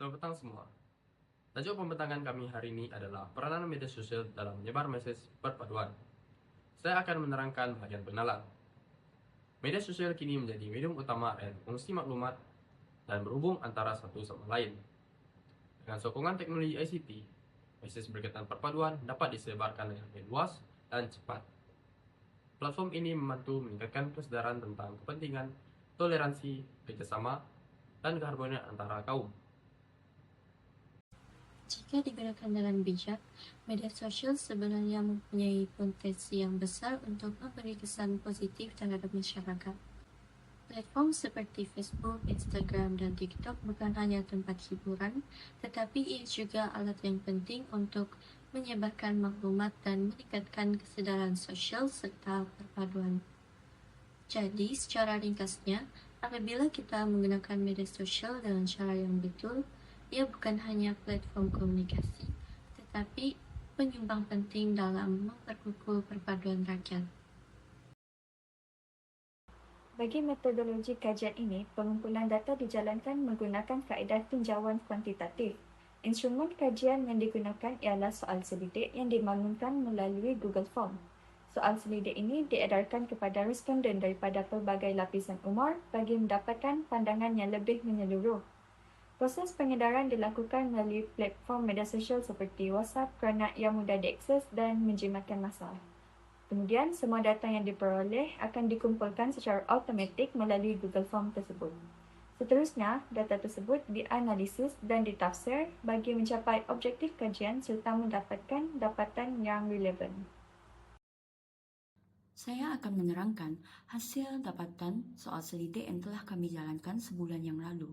Selamat petang semua. Tajuk pembentangan kami hari ini adalah peranan media sosial dalam menyebar mesej perpaduan. Saya akan menerangkan bahagian pengenalan. Media sosial kini menjadi medium utama dan fungsi maklumat dan berhubung antara satu sama lain. Dengan sokongan teknologi ICT, mesej berkaitan perpaduan dapat disebarkan dengan lebih luas dan cepat. Platform ini membantu meningkatkan kesedaran tentang kepentingan, toleransi, kerjasama, dan keharmonian antara kaum. Jika digunakan dengan bijak, media sosial sebenarnya mempunyai potensi yang besar untuk memberi kesan positif terhadap masyarakat. Platform seperti Facebook, Instagram, dan TikTok bukan hanya tempat hiburan, tetapi ia juga alat yang penting untuk menyebarkan maklumat dan meningkatkan kesedaran sosial serta perpaduan. Jadi, secara ringkasnya, apabila kita menggunakan media sosial dengan cara yang betul, ia bukan hanya platform komunikasi, tetapi penyumbang penting dalam memperkukuh perpaduan rakyat. Bagi metodologi kajian ini, pengumpulan data dijalankan menggunakan kaedah tinjauan kuantitatif. Instrumen kajian yang digunakan ialah soal selidik yang dibangunkan melalui Google Form. Soal selidik ini diedarkan kepada responden daripada pelbagai lapisan umur bagi mendapatkan pandangan yang lebih menyeluruh. Proses pengedaran dilakukan melalui platform media sosial seperti WhatsApp kerana ia mudah diakses dan menjimatkan masa. Kemudian, semua data yang diperoleh akan dikumpulkan secara automatik melalui Google Form tersebut. Seterusnya, data tersebut dianalisis dan ditafsir bagi mencapai objektif kajian serta mendapatkan dapatan yang relevan. Saya akan menerangkan hasil dapatan soal selidik yang telah kami jalankan sebulan yang lalu.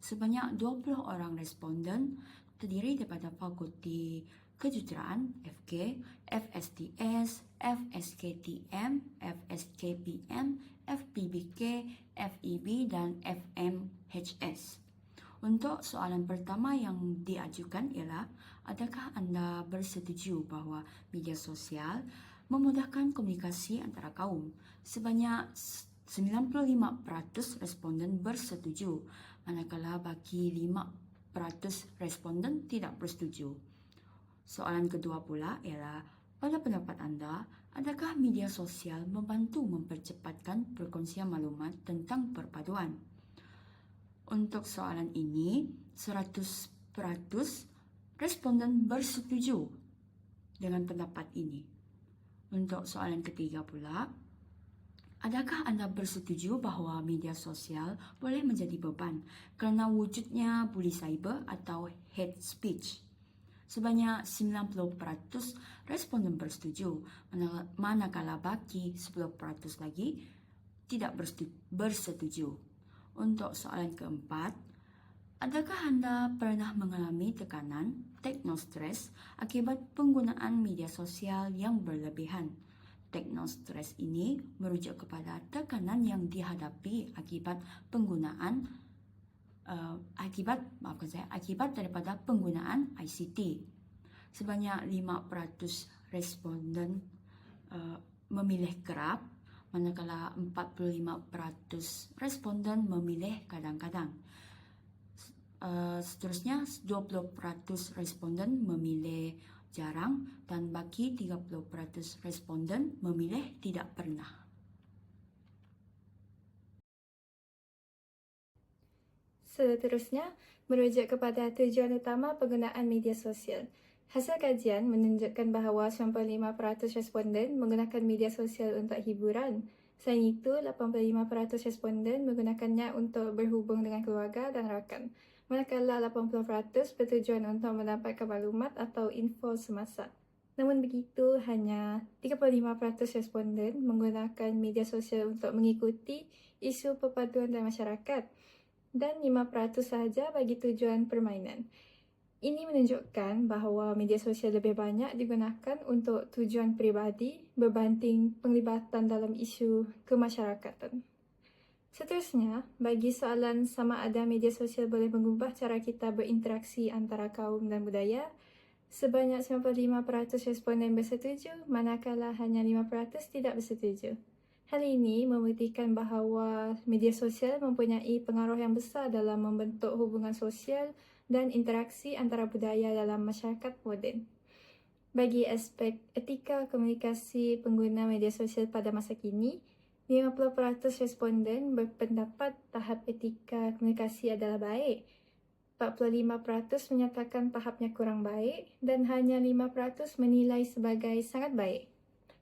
Sebanyak 20 orang responden terdiri daripada Fakulti Kejuruteraan FK, FSTS, FSKTM, FSKPM, FPBK, FEB dan FMHS. Untuk soalan pertama yang diajukan ialah adakah anda bersetuju bahawa media sosial memudahkan komunikasi antara kaum? Sebanyak 95% responden bersetuju, manakala bagi 5% responden tidak bersetuju. Soalan kedua pula ialah pada pendapat anda, adakah media sosial membantu mempercepatkan perkongsian maklumat tentang perpaduan? Untuk soalan ini, 100% responden bersetuju dengan pendapat ini. Untuk soalan ketiga pula, adakah anda bersetuju bahawa media sosial boleh menjadi beban kerana wujudnya bully cyber atau hate speech? Sebanyak 90% responden bersetuju, manakala baki 10% lagi tidak bersetuju. Untuk soalan keempat, adakah anda pernah mengalami tekanan, teknostres akibat penggunaan media sosial yang berlebihan? Teknostres ini merujuk kepada tekanan yang dihadapi akibat penggunaan uh, akibat maafkan saya akibat daripada penggunaan ICT. Sebanyak 5% responden uh, memilih kerap manakala 45% responden memilih kadang-kadang. Uh, seterusnya 20% responden memilih jarang dan bagi 30% responden memilih tidak pernah. Seterusnya, merujuk kepada tujuan utama penggunaan media sosial. Hasil kajian menunjukkan bahawa 95% responden menggunakan media sosial untuk hiburan. Selain itu, 85% responden menggunakannya untuk berhubung dengan keluarga dan rakan. Manakala 80% bertujuan untuk mendapatkan maklumat atau info semasa. Namun begitu, hanya 35% responden menggunakan media sosial untuk mengikuti isu perpaduan dan masyarakat dan 5% sahaja bagi tujuan permainan. Ini menunjukkan bahawa media sosial lebih banyak digunakan untuk tujuan peribadi berbanding penglibatan dalam isu kemasyarakatan. Seterusnya, bagi soalan sama ada media sosial boleh mengubah cara kita berinteraksi antara kaum dan budaya, sebanyak 95% responden bersetuju, manakala hanya 5% tidak bersetuju. Hal ini membuktikan bahawa media sosial mempunyai pengaruh yang besar dalam membentuk hubungan sosial dan interaksi antara budaya dalam masyarakat moden. Bagi aspek etika komunikasi pengguna media sosial pada masa kini, 50% responden berpendapat tahap etika komunikasi adalah baik. 45% menyatakan tahapnya kurang baik dan hanya 5% menilai sebagai sangat baik.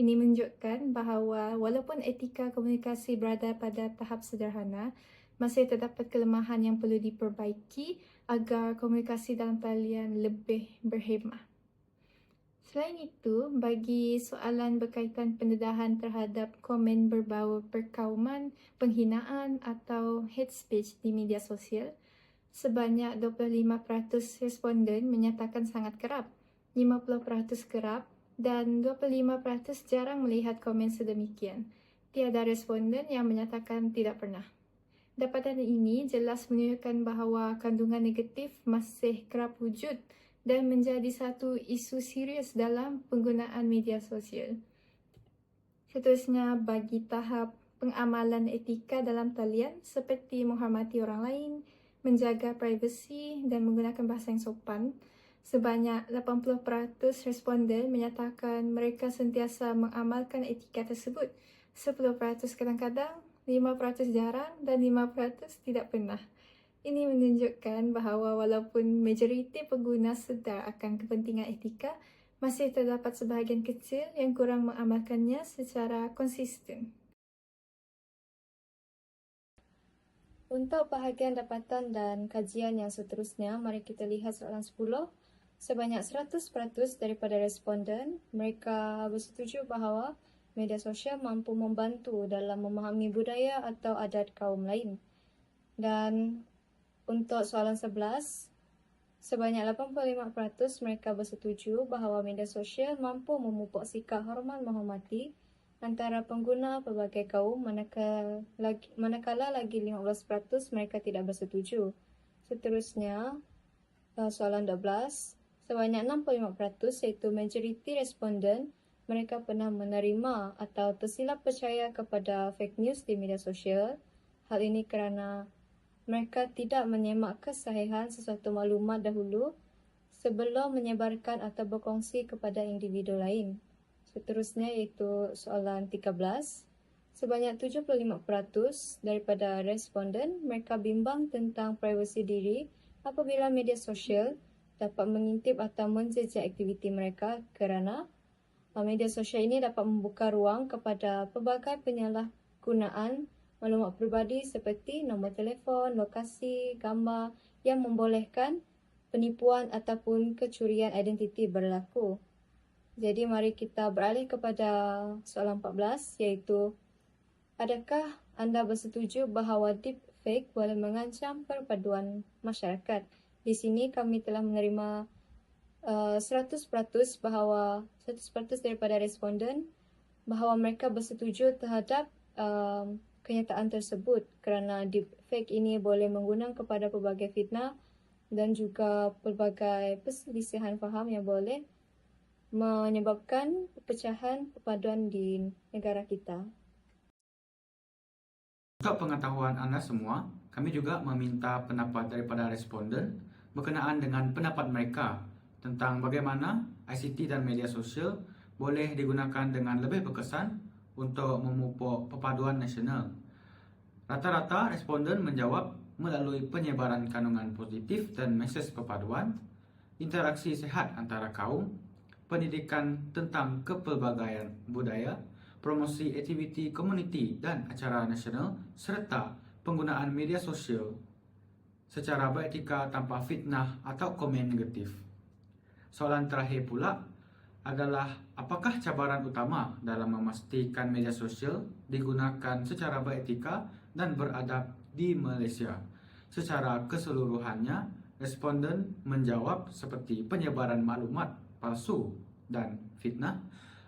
Ini menunjukkan bahawa walaupun etika komunikasi berada pada tahap sederhana, masih terdapat kelemahan yang perlu diperbaiki agar komunikasi dalam talian lebih berhemah. Selain itu, bagi soalan berkaitan pendedahan terhadap komen berbau perkauman, penghinaan atau hate speech di media sosial, sebanyak 25% responden menyatakan sangat kerap, 50% kerap dan 25% jarang melihat komen sedemikian. Tiada responden yang menyatakan tidak pernah. Dapatan ini jelas menunjukkan bahawa kandungan negatif masih kerap wujud dan menjadi satu isu serius dalam penggunaan media sosial. Seterusnya, bagi tahap pengamalan etika dalam talian seperti menghormati orang lain, menjaga privasi dan menggunakan bahasa yang sopan, sebanyak 80% responden menyatakan mereka sentiasa mengamalkan etika tersebut. 10% kadang-kadang, 5% jarang dan 5% tidak pernah. Ini menunjukkan bahawa walaupun majoriti pengguna sedar akan kepentingan etika, masih terdapat sebahagian kecil yang kurang mengamalkannya secara konsisten. Untuk bahagian dapatan dan kajian yang seterusnya, mari kita lihat soalan 10. Sebanyak 100% daripada responden, mereka bersetuju bahawa media sosial mampu membantu dalam memahami budaya atau adat kaum lain. Dan untuk soalan 11, sebanyak 85% mereka bersetuju bahawa media sosial mampu memupuk sikap hormat menghormati antara pengguna pelbagai kaum manakala lagi, manakala lagi 15% mereka tidak bersetuju. Seterusnya, uh, soalan 12, sebanyak 65% iaitu majoriti responden mereka pernah menerima atau tersilap percaya kepada fake news di media sosial. Hal ini kerana mereka tidak menyemak kesahihan sesuatu maklumat dahulu sebelum menyebarkan atau berkongsi kepada individu lain. Seterusnya iaitu soalan 13. Sebanyak 75% daripada responden mereka bimbang tentang privasi diri apabila media sosial dapat mengintip atau menjejak aktiviti mereka kerana media sosial ini dapat membuka ruang kepada pelbagai penyalahgunaan maklumat peribadi seperti nombor telefon, lokasi, gambar yang membolehkan penipuan ataupun kecurian identiti berlaku. Jadi mari kita beralih kepada soalan 14 iaitu adakah anda bersetuju bahawa deepfake boleh mengancam perpaduan masyarakat? Di sini kami telah menerima uh, 100% bahawa 100% daripada responden bahawa mereka bersetuju terhadap um, kenyataan tersebut kerana deepfake ini boleh menggunakan kepada pelbagai fitnah dan juga pelbagai perselisihan faham yang boleh menyebabkan pecahan perpaduan di negara kita. Untuk pengetahuan anda semua, kami juga meminta pendapat daripada responden berkenaan dengan pendapat mereka tentang bagaimana ICT dan media sosial boleh digunakan dengan lebih berkesan untuk memupuk perpaduan nasional. Rata-rata responden menjawab melalui penyebaran kandungan positif dan mesej perpaduan, interaksi sehat antara kaum, pendidikan tentang kepelbagaian budaya, promosi aktiviti komuniti dan acara nasional serta penggunaan media sosial secara beretika tanpa fitnah atau komen negatif. Soalan terakhir pula, adalah apakah cabaran utama dalam memastikan media sosial digunakan secara beretika dan beradab di Malaysia. Secara keseluruhannya, responden menjawab seperti penyebaran maklumat palsu dan fitnah,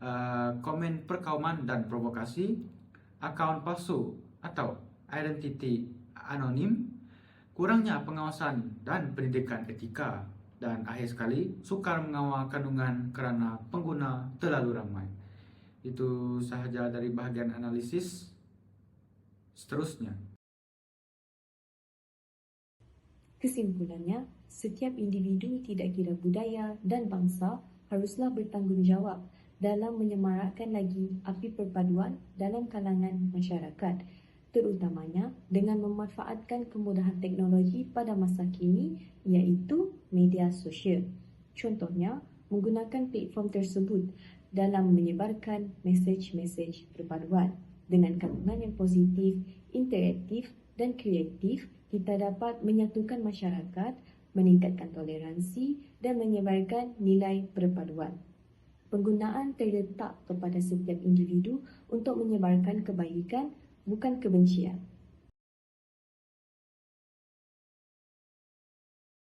uh, komen perkauman dan provokasi, akaun palsu atau identiti anonim, kurangnya pengawasan dan pendidikan etika dan akhir sekali, sukar mengawal kandungan kerana pengguna terlalu ramai. Itu sahaja dari bahagian analisis. Seterusnya. Kesimpulannya, setiap individu tidak kira budaya dan bangsa haruslah bertanggungjawab dalam menyemarakkan lagi api perpaduan dalam kalangan masyarakat terutamanya dengan memanfaatkan kemudahan teknologi pada masa kini iaitu media sosial. Contohnya, menggunakan platform tersebut dalam menyebarkan mesej-mesej perpaduan. Dengan kandungan yang positif, interaktif dan kreatif, kita dapat menyatukan masyarakat, meningkatkan toleransi dan menyebarkan nilai perpaduan. Penggunaan terletak kepada setiap individu untuk menyebarkan kebaikan, bukan kebencian.